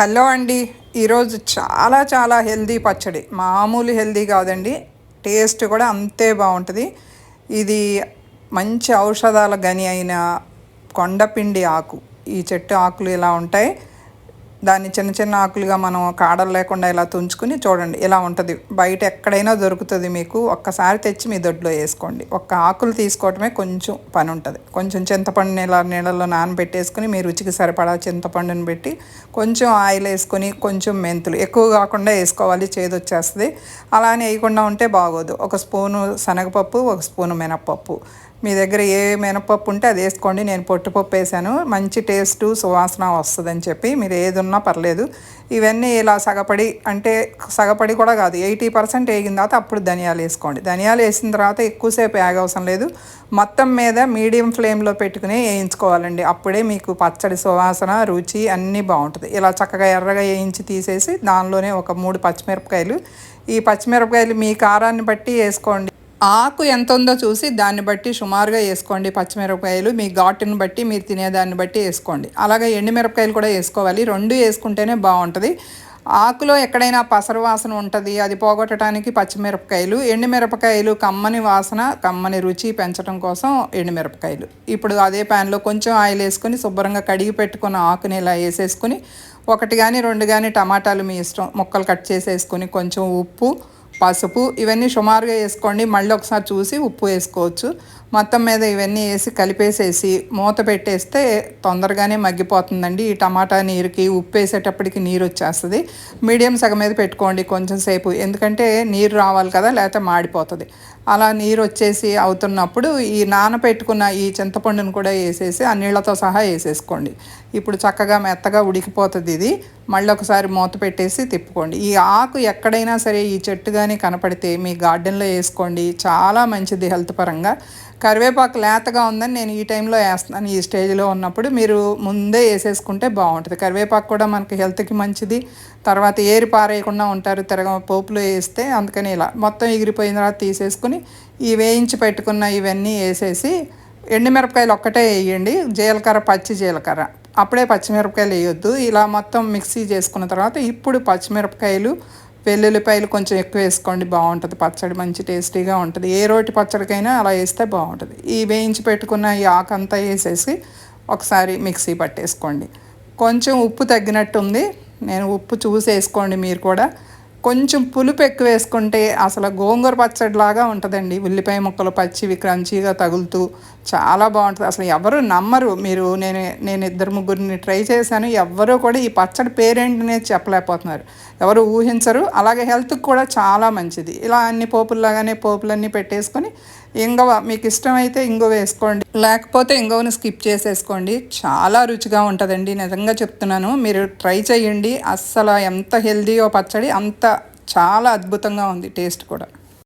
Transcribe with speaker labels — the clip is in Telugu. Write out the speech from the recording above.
Speaker 1: హలో అండి. ఈరోజు చాలా చాలా హెల్దీ పచ్చడి. మామూలు హెల్దీ కాదండి. టేస్ట్ కూడా అంతే బాగుంటుంది. ఇది మంచి ఔషధాల గని అయిన కొండపిండి ఆకు. ఈ చెట్టు ఆకులు ఇలా ఉంటాయి. దాన్ని చిన్న చిన్న ఆకులుగా మనం కాడలు లేకుండా ఇలా తుంచుకుని చూడండి ఇలా ఉంటుంది. బయట ఎక్కడైనా దొరుకుతుంది మీకు. ఒక్కసారి తెచ్చి మీ దొడ్లో వేసుకోండి. ఒక్క ఆకులు తీసుకోవటమే కొంచెం పని ఉంటుంది కొంచెం చింతపండు నీళ్ళ నీళ్ళలో నానబెట్టేసుకుని మీ రుచికి సరిపడా చింతపండుని పెట్టి కొంచెం ఆయిల్ వేసుకొని కొంచెం మెంతులు. ఎక్కువ కాకుండా వేసుకోవాలి చేదు వచ్చేస్తుంది. అలానే వేయకుండా ఉంటే బాగోదు. ఒక స్పూను శనగపప్పు ఒక స్పూను మినప్పప్పు. మీ దగ్గర ఏ మినపప్పు ఉంటే అది వేసుకోండి. నేను పొట్టుపప్పు వేసాను. మంచి టేస్ట్ సువాసన వస్తుందని చెప్పి మీరు ఏది ఉన్నా పర్లేదు. ఇవన్నీ ఇలా సగపడి అంటే సగపడి కూడా కాదు. ఎయిటీ పర్సెంట్ వేగిన తర్వాత అప్పుడు ధనియాలు వేసుకోండి. ధనియాలు వేసిన తర్వాత ఎక్కువసేపు వేగవసరం లేదు. మొత్తం మీద మీడియం ఫ్లేమ్లో పెట్టుకుని వేయించుకోవాలండి. అప్పుడే మీకు పచ్చడి సువాసన రుచి అన్నీ బాగుంటుంది. ఇలా చక్కగా ఎర్రగా వేయించి తీసేసి దానిలోనే ఒక మూడు పచ్చిమిరపకాయలు. ఈ పచ్చిమిరపకాయలు మీ కారాన్ని బట్టి వేసుకోండి. ఆకు ఎంత ఉందో చూసి దాన్ని బట్టి సుమారుగా వేసుకోండి పచ్చిమిరపకాయలు. మీ ఘాటుని బట్టి మీరు తినేదాన్ని బట్టి వేసుకోండి. అలాగే ఎండుమిరపకాయలు కూడా వేసుకోవాలి. రెండు వేసుకుంటేనే బాగుంటుంది. ఆకులో ఎక్కడైనా పసరు వాసన ఉంటుంది అది పోగొట్టడానికి పచ్చిమిరపకాయలు. ఎండుమిరపకాయలు కమ్మని వాసన కమ్మని రుచి పెంచడం కోసం ఎండుమిరపకాయలు. ఇప్పుడు అదే ప్యాన్లో కొంచెం ఆయిల్ వేసుకొని శుభ్రంగా కడిగి పెట్టుకున్న ఆకుని ఇలా వేసేసుకుని ఒకటి కానీ రెండు కానీ టమాటాలు మీ ఇష్టం. ముక్కలు కట్ చేసేసుకొని కొంచెం ఉప్పు పసుపు ఇవన్నీ సుమారుగా వేసుకోండి. మళ్ళీ ఒకసారి చూసి ఉప్పు వేసుకోవచ్చు. మొత్తం మీద ఇవన్నీ వేసి కలిపేసేసి మూత పెట్టేస్తే తొందరగానే మగ్గిపోతుందండి. ఈ టమాటా నీరుకి ఉప్పు వేసేటప్పటికి నీరు వచ్చేస్తుంది. మీడియం సగం మీద పెట్టుకోండి కొంచెం సేపు. ఎందుకంటే నీరు రావాలి కదా లేకపోతే మాడిపోతుంది. అలా నీరు వచ్చేసి అవుతున్నప్పుడు ఈ నానపెట్టుకున్న ఈ చింతపండును కూడా వేసేసి ఆ నీళ్ళతో సహా వేసేసుకోండి. ఇప్పుడు చక్కగా మెత్తగా ఉడికిపోతుంది ఇది. మళ్ళీ ఒకసారి మూత పెట్టేసి తిప్పుకోండి. ఈ ఆకు ఎక్కడైనా సరే ఈ చెట్టు కానీ కనపడితే మీ గార్డెన్లో వేసుకోండి. చాలా మంచిది హెల్త్ పరంగా. కరివేపాకు లేతగా ఉందని నేను ఈ టైంలో వేస్తాను ఈ స్టేజ్లో ఉన్నప్పుడు మీరు ముందే వేసేసుకుంటే బాగుంటుంది. కరివేపాకు కూడా మనకి హెల్త్కి మంచిది. తర్వాత ఏరి పారేయకుండా ఉంటారు. తిరగ పోపులో వేస్తే అందుకని ఇలా మొత్తం ఎగిరిపోయిన తర్వాత తీసేసుకుని ఈ వేయించి పెట్టుకున్న ఇవన్నీ వేసేసి ఎండుమిరపకాయలు ఒక్కటే వేయండి. జీలకర్ర పచ్చి జీలకర్ర. అప్పుడే పచ్చిమిరపకాయలు వేయొద్దు. ఇలా మొత్తం మిక్సీ చేసుకున్న తర్వాత ఇప్పుడు పచ్చిమిరపకాయలు వెల్లుల్లిపాయలు కొంచెం ఎక్కువ వేసుకోండి బాగుంటుంది. పచ్చడి మంచి టేస్టీగా ఉంటుంది. ఏ రోటి పచ్చడికైనా అలా వేస్తే బాగుంటుంది. ఈ వేయించి పెట్టుకున్న ఈ ఆకంతా వేసేసి ఒకసారి మిక్సీ పట్టేసుకోండి. కొంచెం ఉప్పు తగ్గినట్టుంది. నేను ఉప్పు చూసి వేసుకోండి మీరు కూడా. కొంచెం పులుపు ఎక్కువ వేసుకుంటే అసలు గోంగూర పచ్చడిలాగా ఉంటుందండి. ఉల్లిపాయ ముక్కలు పచ్చివి క్రంచీగా తగులుతూ చాలా బాగుంటుంది. అసలు ఎవరు నమ్మరు. మీరు నేను నేను ఇద్దరు ముగ్గురిని ట్రై చేశాను. ఎవ్వరూ కూడా ఈ పచ్చడి పేరేంటనే చెప్పలేకపోతున్నారు. ఎవరు ఊహించరు. అలాగే హెల్త్కి కూడా చాలా మంచిది. ఇలా అన్ని పోపుల్లాగానే పోపులన్నీ పెట్టేసుకొని ఇంగవ మీకు ఇష్టమైతే ఇంగువ వేసుకోండి. లేకపోతే ఇంగువను స్కిప్ చేసేసుకోండి. చాలా రుచిగా ఉంటుందండి. నిజంగా చెప్తున్నాను. మీరు ట్రై చేయండి. అస్సలు ఎంత హెల్దీయో పచ్చడి అంత చాలా అద్భుతంగా ఉంది టేస్ట్ కూడా.